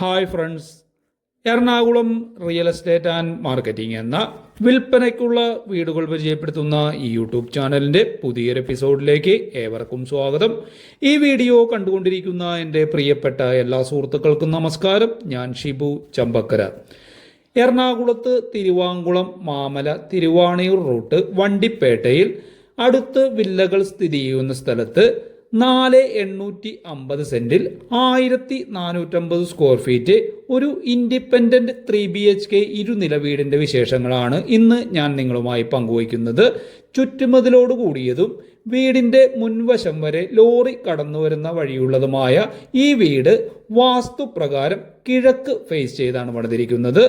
Hi friends Ernakulam real estate and marketing എന്ന വിൽപ്പനയ്ക്കുള്ള വീടുകൾ പരിചയപ്പെടുത്തുന്ന ഈ യൂട്യൂബ് ചാനലിന്റെ പുതിയൊരു എപ്പിസോഡിലേക്ക് ഏവർക്കും സ്വാഗതം. ഈ വീഡിയോ കണ്ടുകൊണ്ടിരിക്കുന്ന എന്റെ പ്രിയപ്പെട്ട എല്ലാ സുഹൃത്തുക്കൾക്കും നമസ്കാരം. ഞാൻ ഷിബു ചമ്പക്കര. എറണാകുളത്ത് തിരുവാങ്കുളം മാമല തിരുവാണിയൂർ റൂട്ട് വണ്ടിപ്പേട്ടയിൽ അടുത്ത് വില്ലകൾ സ്ഥിതി ചെയ്യുന്ന സ്ഥലത്ത് നാല് എണ്ണൂറ്റി അമ്പത് സെന്റിൽ ആയിരത്തി നാനൂറ്റമ്പത് സ്ക്വയർ ഫീറ്റ് ഒരു independent three B H K ഇരുനില വീടിന്റെ വിശേഷങ്ങളാണ് ഇന്ന് ഞാൻ നിങ്ങളുമായി പങ്കുവയ്ക്കുന്നത്. ചുറ്റുമതിലോട് കൂടിയതും വീടിന്റെ മുൻവശം വരെ ലോറി കടന്നു വരുന്ന വഴിയുള്ളതുമായ ഈ വീട് വാസ്തുപ്രകാരം കിഴക്ക് ഫേസ് ചെയ്താണ് പണിതിരിക്കുന്നത്.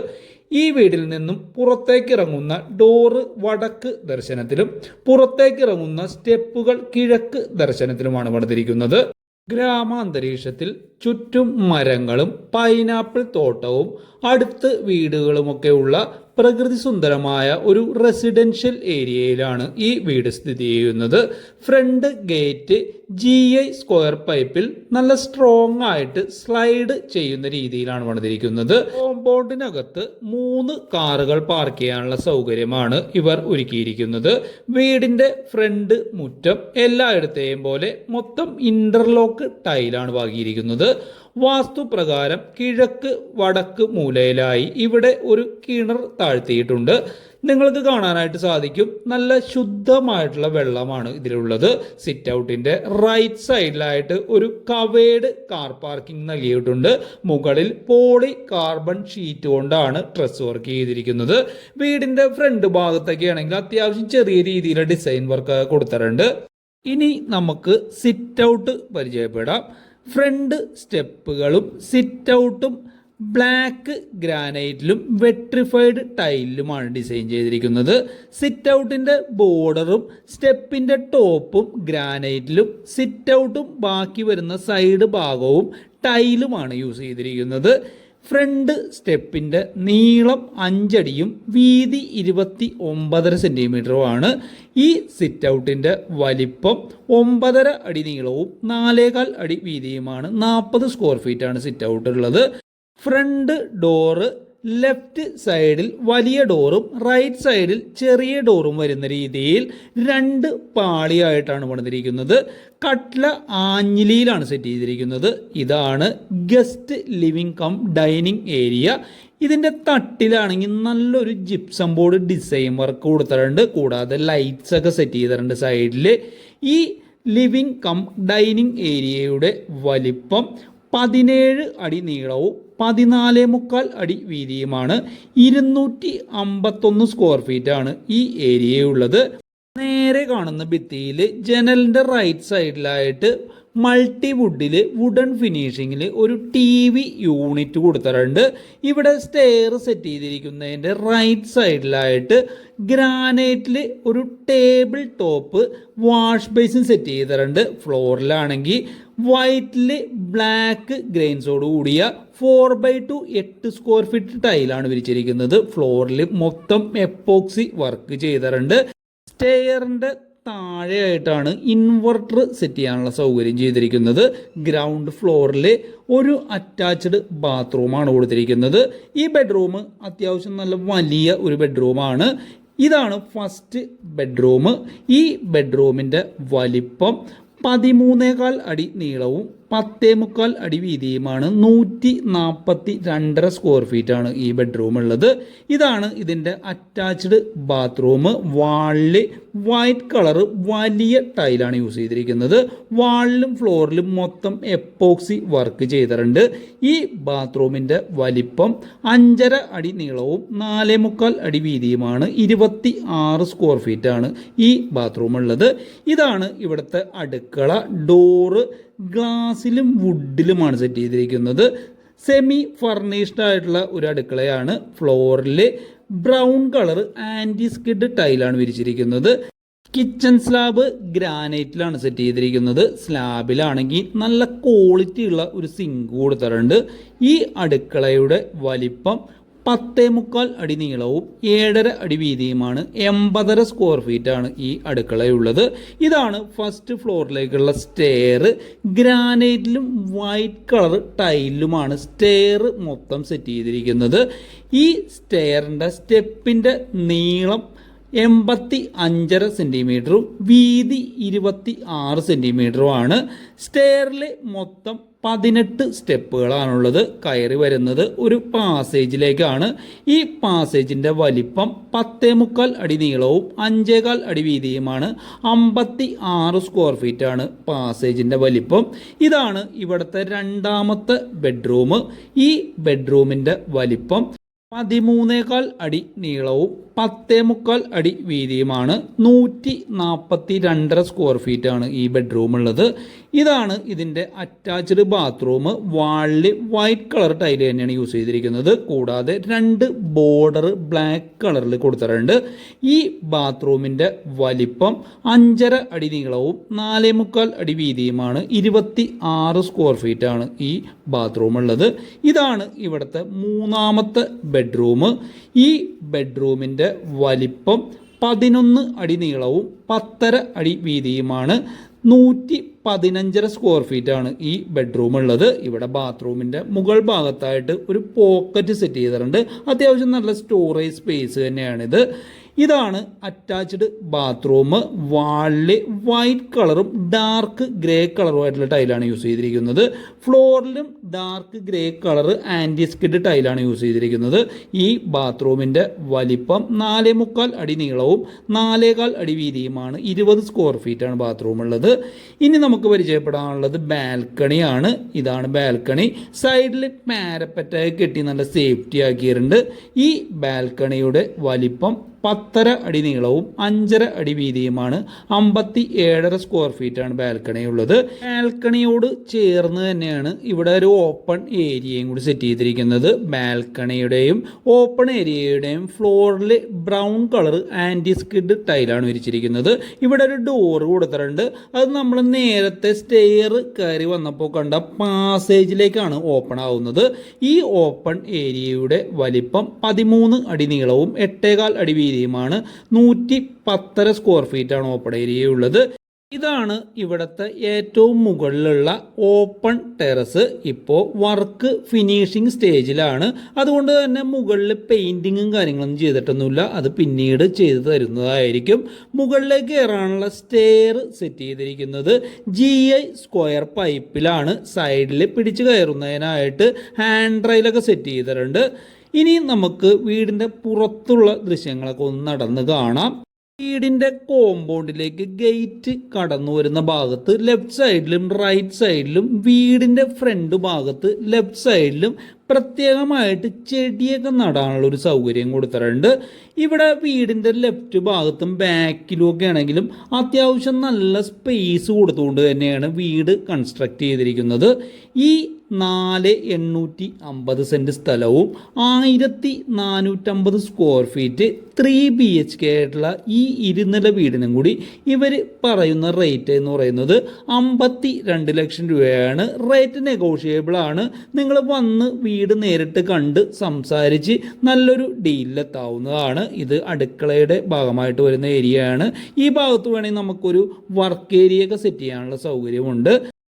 ഈ വീടിൽ നിന്നും പുറത്തേക്ക് ഇറങ്ങുന്ന ഡോറ് വടക്ക് ദർശനത്തിലും പുറത്തേക്ക് ഇറങ്ങുന്ന സ്റ്റെപ്പുകൾ കിഴക്ക് ദർശനത്തിലുമാണ് പണിതിരിക്കുന്നത്. ഗ്രാമാന്തരീക്ഷത്തിൽ ചുറ്റും മരങ്ങളും പൈനാപ്പിൾ തോട്ടവും അടുത്ത് വീടുകളുമൊക്കെയുള്ള പ്രകൃതി സുന്ദരമായ ഒരു റെസിഡൻഷ്യൽ ഏരിയയിലാണ് ഈ വീട് സ്ഥിതി ചെയ്യുന്നത്. Front gate G I square പൈപ്പിൽ നല്ല സ്ട്രോങ് ആയിട്ട് സ്ലൈഡ് ചെയ്യുന്ന രീതിയിലാണ് വന്നിരിക്കുന്നത്. കോമ്പൗണ്ടിനകത്ത് മൂന്ന് കാറുകൾ പാർക്ക് ചെയ്യാനുള്ള സൗകര്യമാണ് ഇവർ ഒരുക്കിയിരിക്കുന്നത്. വീടിന്റെ ഫ്രണ്ട് മുറ്റം എല്ലായിടത്തെയും പോലെ മൊത്തം ഇന്റർലോക്ക് ടൈലാണ് പാകിയിരിക്കുന്നത് വാസ്തുപ്രകാരം കിഴക്ക് വടക്ക് മൂലയിലായി ഇവിടെ ഒരു കിണർ താഴ്ത്തിയിട്ടുണ്ട്. നിങ്ങൾക്ക് കാണാനായിട്ട് സാധിക്കും. നല്ല ശുദ്ധമായിട്ടുള്ള വെള്ളമാണ് ഇതിലുള്ളത്. സിറ്റ് ഔട്ടിന്റെ റൈറ്റ് സൈഡിലായിട്ട് ഒരു കവേഡ് കാർ പാർക്കിംഗ് നൽകിയിട്ടുണ്ട്. മുകളിൽ പോളി കാർബൺ ഷീറ്റ് കൊണ്ടാണ് ഡ്രസ് വർക്ക് ചെയ്തിരിക്കുന്നത്. വീടിന്റെ ഫ്രണ്ട് ഭാഗത്തൊക്കെ ആണെങ്കിൽ അത്യാവശ്യം ചെറിയ രീതിയിലുള്ള ഡിസൈൻ വർക്ക് കൊടുത്തിട്ടുണ്ട്. ഇനി നമുക്ക് സിറ്റ് ഔട്ട് പരിചയപ്പെടാം. ഫ്രണ്ട് സ്റ്റെപ്പുകളും സിറ്റ് ഔട്ടും ബ്ലാക്ക് ഗ്രാനൈറ്റിലും വെട്രിഫൈഡ് ടൈലിലുമാണ് ഡിസൈൻ ചെയ്തിരിക്കുന്നത്. സിറ്റ് ഔട്ടിന്റെ ബോർഡറും സ്റ്റെപ്പിന്റെ ടോപ്പും ഗ്രാനൈറ്റിലും സിറ്റ് ഔട്ടും ബാക്കി വരുന്ന സൈഡ് ഭാഗവും ടൈലുമാണ് യൂസ് ചെയ്തിരിക്കുന്നത്. ഫ്രണ്ട് സ്റ്റെപ്പിന്റെ നീളം അഞ്ചടിയും വീതി ഇരുപത്തി ഒമ്പതര സെന്റിമീറ്ററുമാണ് ഈ സിറ്റ് ഔട്ടിന്റെ വലിപ്പം ഒമ്പതര അടി നീളവും നാലേകാൽ അടി വീതിയുമാണ് നാൽപ്പത് സ്ക്വയർ ഫീറ്റാണ് സിറ്റ് ഔട്ട് ഉള്ളത് ഫ്രണ്ട് ഡോറ് ലെഫ്റ്റ് സൈഡിൽ വലിയ ഡോറും റൈറ്റ് സൈഡിൽ ചെറിയ ഡോറും വരുന്ന രീതിയിൽ രണ്ട് പാളിയായിട്ടാണ് പണിതിരിക്കുന്നത്. കട്ട്ല ആഞ്ഞിലിയിലാണ് സെറ്റ് ചെയ്തിരിക്കുന്നത്. ഇതാണ് guest living cum dining area ഇതിന്റെ തട്ടിലാണെങ്കിൽ നല്ലൊരു ജിപ്സം ബോർഡ് ഡിസൈൻ വർക്ക് കൊടുത്തിട്ടുണ്ട്. കൂടാതെ ലൈറ്റ്സ് ഒക്കെ സെറ്റ് ചെയ്തിട്ടുണ്ട് സൈഡിൽ ഈ ലിവിംഗ് കം ഡൈനിങ് ഏരിയയുടെ വലിപ്പം പതിനേഴ് അടി നീളവും പതിനാല് മുക്കാൽ അടി വീതിയുമാണ്. ഇരുന്നൂറ്റി അമ്പത്തൊന്ന് സ്ക്വയർ ഫീറ്റ് ആണ് ഈ ഏരിയയുള്ളത് നേരെ കാണുന്ന ഭിത്തിയിൽ ജനലിന്റെ റൈറ്റ് സൈഡിലായിട്ട് മൾട്ടി വുഡിൽ വുഡൻ ഫിനിഷിങ്ങിൽ ഒരു ടി വി യൂണിറ്റ് കൊടുത്തിട്ടുണ്ട്. ഇവിടെ സ്റ്റെയർ സെറ്റ് ചെയ്തിരിക്കുന്നതിന്റെ റൈറ്റ് സൈഡിലായിട്ട് ഗ്രാനൈറ്റിൽ ഒരു table top wash basin set ചെയ്തിട്ടുണ്ട്. ഫ്ലോറിലാണെങ്കിൽ വൈറ്റിൽ ബ്ലാക്ക് ഗ്രെയിൻസോട് കൂടിയ ഫോർ ബൈ ടു എട്ട് സ്ക്വയർ ഫീറ്റ് ടൈലാണ് വിരിച്ചിരിക്കുന്നത്. ഫ്ലോറിൽ മൊത്തം എപ്പോക്സി വർക്ക് ചെയ്തിട്ടുണ്ട്. സ്റ്റെയറിന്റെ താഴെയായിട്ടാണ് ഇൻവെർട്ടർ സെറ്റ് ചെയ്യാനുള്ള സൗകര്യം ചെയ്തിരിക്കുന്നത്. ഗ്രൗണ്ട് ഫ്ലോറിൽ ഒരു അറ്റാച്ച്ഡ് ബാത്റൂമാണ് കൊടുത്തിരിക്കുന്നത്. ഈ ബെഡ്റൂം അത്യാവശ്യം നല്ല വലിയ ഒരു ബെഡ്റൂമാണ് ഇതാണ് ഫസ്റ്റ് ബെഡ്റൂം ഈ ബെഡ്റൂമിന്റെ വലിപ്പം പതിമൂന്നേകാൽ അടി നീളവും പത്തേ മുക്കാൽ അടി വീതിയുമാണ് നൂറ്റി നാൽപ്പത്തി രണ്ടര സ്ക്വയർ ഫീറ്റ് ആണ് ഈ ബെഡ്റൂം ഉള്ളത്. ഇതാണ് ഇതിന്റെ അറ്റാച്ച്ഡ് ബാത്റൂം വാളിൽ വൈറ്റ് കളർ വലിയ ടൈലാണ് യൂസ് ചെയ്തിരിക്കുന്നത്. വാളിലും ഫ്ലോറിലും മൊത്തം എപ്പോക്സി വർക്ക് ചെയ്തിട്ടുണ്ട്. ഈ ബാത്റൂമിന്റെ വലിപ്പം അഞ്ചര അടി നീളവും നാലേ മുക്കാൽ അടി വീതിയുമാണ് ഇരുപത്തി ആറ് സ്ക്വയർ ഫീറ്റ് ആണ് ഈ ബാത്റൂം ഉള്ളത്. ഇതാണ് ഇവിടുത്തെ അടുക്കള ഡോറ് ഗ്ലാസിലും വുഡിലുമാണ് സെറ്റ് ചെയ്തിരിക്കുന്നത്. സെമി ഫർണിഷ്ഡ് ആയിട്ടുള്ള ഒരു അടുക്കളയാണ് ഫ്ലോറിൽ ബ്രൗൺ കളർ ആന്റി സ്കിഡ് ടൈലാണ് വിരിച്ചിരിക്കുന്നത്. കിച്ചൺ സ്ലാബ് ഗ്രാനൈറ്റിലാണ് സെറ്റ് ചെയ്തിരിക്കുന്നത്. സ്ലാബിലാണെങ്കിൽ നല്ല ക്വാളിറ്റി ഉള്ള ഒരു സിങ്ക് കൊടുത്തിട്ടുണ്ട് ഈ അടുക്കളയുടെ വലിപ്പം പത്തേ മുക്കാൽ അടി നീളവും ഏഴര അടി വീതിയുമാണ് എൺപതര സ്ക്വയർ ഫീറ്റ് ആണ് ഈ അടുക്കളയുള്ളത്. ഇതാണ് ഫസ്റ്റ് ഫ്ലോറിലേക്കുള്ള സ്റ്റെയർ ഗ്രാനൈറ്റിലും വൈറ്റ് കളർ ടൈലിലുമാണ് സ്റ്റെയർ മൊത്തം സെറ്റ് ചെയ്തിരിക്കുന്നത്. ഈ സ്റ്റെയറിന്റെ സ്റ്റെപ്പിന്റെ നീളം എൺപത്തി അഞ്ചര സെന്റിമീറ്ററും വീതി ഇരുപത്തി ആറ് സെന്റിമീറ്ററുമാണ് സ്റ്റെയറിലെ മൊത്തം പതിനെട്ട് സ്റ്റെപ്പുകളാണുള്ളത്. കയറി വരുന്നത് ഒരു പാസേജിലേക്കാണ്. ഈ പാസേജിന്റെ വലിപ്പം പത്തേ മുക്കാൽ അടി നീളവും അഞ്ചേകാൽ അടി വീതിയുമാണ്. അമ്പത്തി ആറ് സ്ക്വയർ ഫീറ്റാണ് പാസേജിന്റെ വലിപ്പം. ഇതാണ് ഇവിടുത്തെ രണ്ടാമത്തെ ബെഡ്റൂം. ഈ ബെഡ്റൂമിന്റെ വലിപ്പം പതിമൂന്നേകാൽ അടി നീളവും പത്തേ മുക്കാൽ അടി വീതിയുമാണ്. നൂറ്റി നാൽപ്പത്തി രണ്ടര സ്ക്വയർ ഫീറ്റ് ആണ് ഈ ബെഡ്റൂം ഉള്ളത്. ഇതാണ് ഇതിന്റെ അറ്റാച്ച്ഡ് ബാത്റൂം വാളിൽ വൈറ്റ് കളർ ടൈൽ തന്നെയാണ് യൂസ് ചെയ്തിരിക്കുന്നത്. കൂടാതെ രണ്ട് ബോർഡർ ബ്ലാക്ക് കളറിൽ കൊടുത്തിട്ടുണ്ട്. ഈ ബാത്റൂമിന്റെ വലിപ്പം അഞ്ചര അടി നീളവും നാലേ മുക്കാൽ അടി വീതിയുമാണ്. ഇരുപത്തി ആറ് സ്ക്വയർ ഫീറ്റ് ആണ് ഈ ബാത്റൂം ഉള്ളത്. ഇതാണ് ഇവിടുത്തെ മൂന്നാമത്തെ ബെഡ്റൂം ഈ ബെഡ്റൂമിന്റെ വലിപ്പം പതിനൊന്ന് അടി നീളവും പത്തര അടി വീതിയുമാണ്. നൂറ്റി പതിനഞ്ചര സ്ക്വയർ ഫീറ്റ് ആണ് ഈ ബെഡ്റൂം ഉള്ളത്. ഇവിടെ ബാത്റൂമിന്റെ മുകൾ ഭാഗത്തായിട്ട് ഒരു പോക്കറ്റ് സെറ്റ് ചെയ്തിട്ടുണ്ട്. അത്യാവശ്യം നല്ല സ്റ്റോറേജ് സ്പേസ് തന്നെയാണിത്. ഇതാണ് അറ്റാച്ച്ഡ് ബാത്റൂം വാളിൽ വൈറ്റ് കളറും ഡാർക്ക് ഗ്രേ കളറുമായിട്ടുള്ള ടൈലാണ് യൂസ് ചെയ്തിരിക്കുന്നത്. ഫ്ലോറിലും dark grey colour anti skid ടൈലാണ് യൂസ് ചെയ്തിരിക്കുന്നത്. ഈ ബാത്റൂമിന്റെ വലിപ്പം നാലേ മുക്കാൽ അടി നീളവും നാലേകാൽ അടി വീതിയുമാണ്. ഇരുപത് സ്ക്വയർ ഫീറ്റാണ് ബാത്റൂം ഉള്ളത്. ഇനി നമുക്ക് പരിചയപ്പെടാനുള്ളത് ബാൽക്കണിയാണ് ഇതാണ് ബാൽക്കണി സൈഡിൽ പാരപ്പറ്റായി കെട്ടി നല്ല സേഫ്റ്റി ആക്കിയിട്ടുണ്ട്. ഈ ബാൽക്കണിയുടെ വലിപ്പം പത്തര അടി നീളവും അഞ്ചര അടി വീതിയുമാണ് അമ്പത്തി ഏഴര സ്ക്വയർ ഫീറ്റാണ് ബാൽക്കണി ഉള്ളത്. ബാൽക്കണിയോട് ചേർന്ന് തന്നെയാണ് ഇവിടെ ഒരു ഓപ്പൺ ഏരിയയും കൂടി സെറ്റ് ചെയ്തിരിക്കുന്നത്. ബാൽക്കണിയുടെയും ഓപ്പൺ ഏരിയയുടെയും ഫ്ലോറിൽ ബ്രൗൺ കളർ ആന്റി സ്കിഡ് ടൈലാണ് വിരിച്ചിരിക്കുന്നത്. ഇവിടെ ഒരു ഡോർ കൊടുത്തിട്ടുണ്ട്. അത് നമ്മൾ നേരത്തെ സ്റ്റെയർ കയറി വന്നപ്പോൾ കണ്ട പാസേജിലേക്കാണ് ഓപ്പൺ ആവുന്നത്. ഈ ഓപ്പൺ ഏരിയയുടെ വലിപ്പം പതിമൂന്ന് അടി നീളവും എട്ടേകാൽ അടി വീതിയുമാണ് നൂറ്റി പത്തര സ്ക്വയർ ഫീറ്റാണ് ഓപ്പൺ ഏരിയ ഉള്ളത്. ഇതാണ് ഇവിടുത്തെ ഏറ്റവും മുകളിലുള്ള ഓപ്പൺ ടെറസ് ഇപ്പോൾ വർക്ക് ഫിനിഷിംഗ് സ്റ്റേജിലാണ് അതുകൊണ്ട് തന്നെ മുകളിൽ പെയിന്റിങ്ങും കാര്യങ്ങളും ചെയ്തിട്ടൊന്നുമില്ല. അത് പിന്നീട് ചെയ്തു തരുന്നതായിരിക്കും. മുകളിലേക്ക് കയറാനുള്ള സ്റ്റെയർ സെറ്റ് ചെയ്തിരിക്കുന്നത് ജി ഐ സ്ക്വയർ പൈപ്പിലാണ് സൈഡിൽ പിടിച്ചു കയറുന്നതിനായിട്ട് ഹാൻഡ് റൈലൊക്കെ സെറ്റ് ചെയ്തിട്ടുണ്ട്. ഇനി നമുക്ക് വീടിന്റെ പുറത്തുള്ള ദൃശ്യങ്ങളൊക്കെ ഒന്ന് നടന്ന് കാണാം. വീടിന്റെ കോമ്പൗണ്ടിലേക്ക് ഗേറ്റ് കടന്നു വരുന്ന ഭാഗത്ത് ലെഫ്റ്റ് സൈഡിലും റൈറ്റ് സൈഡിലും വീടിന്റെ ഫ്രണ്ട് ഭാഗത്ത് ലെഫ്റ്റ് സൈഡിലും പ്രത്യേകമായിട്ട് ചെടിയൊക്കെ നടാനുള്ള ഒരു സൗകര്യം കൊടുത്തിട്ടുണ്ട്. ഇവിടെ വീടിന്റെ ലെഫ്റ്റ് ഭാഗത്തും ബാക്കിലും ഒക്കെ ആണെങ്കിലും അത്യാവശ്യം നല്ല സ്പേസ് കൊടുത്തുകൊണ്ട് തന്നെയാണ് വീട് കൺസ്ട്രക്റ്റ് ചെയ്തിരിക്കുന്നത്. ഈ നാല് എണ്ണൂറ്റി അമ്പത് സെന്റ് സ്ഥലവും ആയിരത്തി നാനൂറ്റമ്പത് square feet three B H K ആയിട്ടുള്ള ഈ ഇരുനില വീടിനും കൂടി ഇവർ പറയുന്ന റേറ്റ് എന്ന് പറയുന്നത് അമ്പത്തി രണ്ട് ലക്ഷം രൂപയാണ്. റേറ്റ് നെഗോഷിയബിൾ ആണ്. നിങ്ങൾ വന്ന് വീട് നേരിട്ട് കണ്ട് സംസാരിച്ച് നല്ലൊരു ഡീലിലെത്താവുന്നതാണ് ഇത് അടുക്കളയുടെ ഭാഗമായിട്ട് വരുന്ന ഏരിയയാണ് ഈ ഭാഗത്ത് വേണമെങ്കിൽ നമുക്കൊരു വർക്ക് ഏരിയ ഒക്കെ സെറ്റ് ചെയ്യാനുള്ള സൗകര്യമുണ്ട്.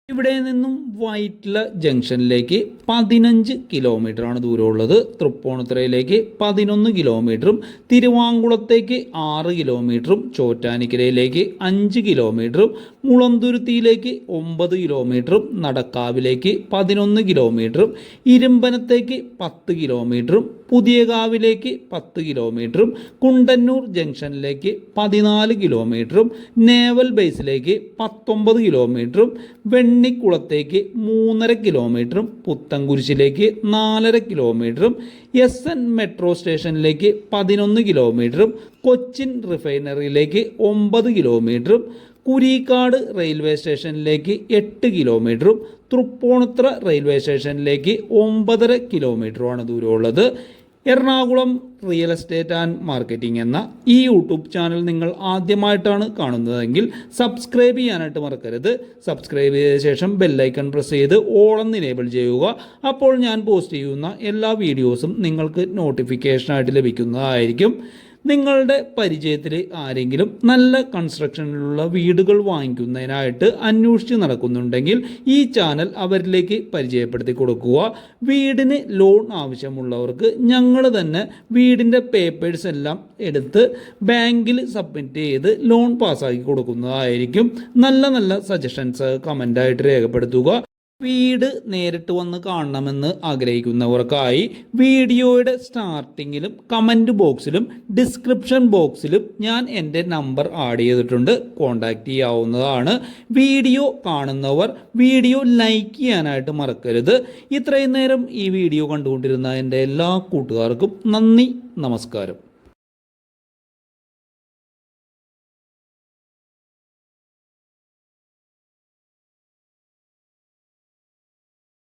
ഇവിടെ നിന്നും വൈറ്റ്ല ജംഗ്ഷനിലേക്ക് പതിനഞ്ച് കിലോമീറ്റർ ആണ് ദൂരമുള്ളത്. തൃപ്പൂണിത്തുറയിലേക്ക് പതിനൊന്ന് കിലോമീറ്ററും തിരുവാങ്കുളത്തേക്ക് ആറ് കിലോമീറ്ററും ചോറ്റാനിക്കരയിലേക്ക് അഞ്ച് കിലോമീറ്ററും മുളന്തുരുത്തിയിലേക്ക് ഒമ്പത് കിലോമീറ്ററും നടക്കാവിലേക്ക് പതിനൊന്ന് കിലോമീറ്ററും ഇരുമ്പനത്തേക്ക് പത്ത് കിലോമീറ്ററും പുതിയകാവിലേക്ക് പത്ത് കിലോമീറ്ററും കുണ്ടന്നൂർ ജംഗ്ഷനിലേക്ക് പതിനാല് കിലോമീറ്ററും നേവൽ ബേസിലേക്ക് പത്തൊമ്പത് കിലോമീറ്ററും വെണ്ണിക്കുളത്തേക്ക് മൂന്നര കിലോമീറ്ററും പുത്തൻകുരിശിലേക്ക് നാലര കിലോമീറ്ററും എസ് എൻ മെട്രോ സ്റ്റേഷനിലേക്ക് പതിനൊന്ന് കിലോമീറ്ററും കൊച്ചിൻ റിഫൈനറിയിലേക്ക് ഒമ്പത് കിലോമീറ്ററും കുരീക്കാട് റെയിൽവേ സ്റ്റേഷനിലേക്ക് എട്ട് കിലോമീറ്ററും തൃപ്പൂണിത്ര റെയിൽവേ സ്റ്റേഷനിലേക്ക് ഒമ്പതര കിലോമീറ്ററുമാണ് ദൂരമുള്ളത്. Ernakulam real estate and marketing എന്ന ഈ യൂട്യൂബ് ചാനൽ നിങ്ങൾ ആദ്യമായിട്ടാണ് കാണുന്നതെങ്കിൽ സബ്സ്ക്രൈബ് ചെയ്യാനായിട്ട് മറക്കരുത്. സബ്സ്ക്രൈബ് ചെയ്ത ശേഷം ബെല്ലൈക്കൺ പ്രസ് ചെയ്ത് ഓളം ഇനേബിൾ ചെയ്യുക. അപ്പോൾ ഞാൻ പോസ്റ്റ് ചെയ്യുന്ന എല്ലാ വീഡിയോസും നിങ്ങൾക്ക് നോട്ടിഫിക്കേഷനായിട്ട് ലഭിക്കുന്നതായിരിക്കും. നിങ്ങളുടെ പരിചയത്തിൽ ആരെങ്കിലും നല്ല കൺസ്ട്രക്ഷനിലുള്ള വീടുകൾ വാങ്ങിക്കുന്നതിനായിട്ട് അന്വേഷിച്ച് നടക്കുന്നുണ്ടെങ്കിൽ ഈ ചാനൽ അവരിലേക്ക് പരിചയപ്പെടുത്തി കൊടുക്കുക. വീടിന് ലോൺ ആവശ്യമുള്ളവർക്ക് ഞങ്ങൾ തന്നെ വീടിന്റെ പേപ്പേഴ്സ് എല്ലാം എടുത്ത് ബാങ്കിൽ സബ്മിറ്റ് ചെയ്ത് ലോൺ പാസ്സാക്കി കൊടുക്കുന്നതായിരിക്കും. നല്ല നല്ല സജഷൻസ് കമന്റായിട്ട് രേഖപ്പെടുത്തുക. വീട് നേരിട്ട് വന്ന് കാണണമെന്ന് ആഗ്രഹിക്കുന്നവർക്കായി വീഡിയോയുടെ സ്റ്റാർട്ടിങ്ങിലും കമന്റ് ബോക്സിലും ഡിസ്ക്രിപ്ഷൻ ബോക്സിലും ഞാൻ എന്റെ നമ്പർ ആഡ് ചെയ്തിട്ടുണ്ട്. കോൺടാക്റ്റ് ചെയ്യാവുന്നതാണ്. വീഡിയോ കാണുന്നവർ വീഡിയോ ലൈക്ക് ചെയ്യാനായിട്ട് മറക്കരുത്. ഇത്രയും നേരം ഈ വീഡിയോ കണ്ടുകൊണ്ടിരുന്ന എന്റെ എല്ലാ കൂട്ടുകാർക്കും നന്ദി നമസ്കാരം.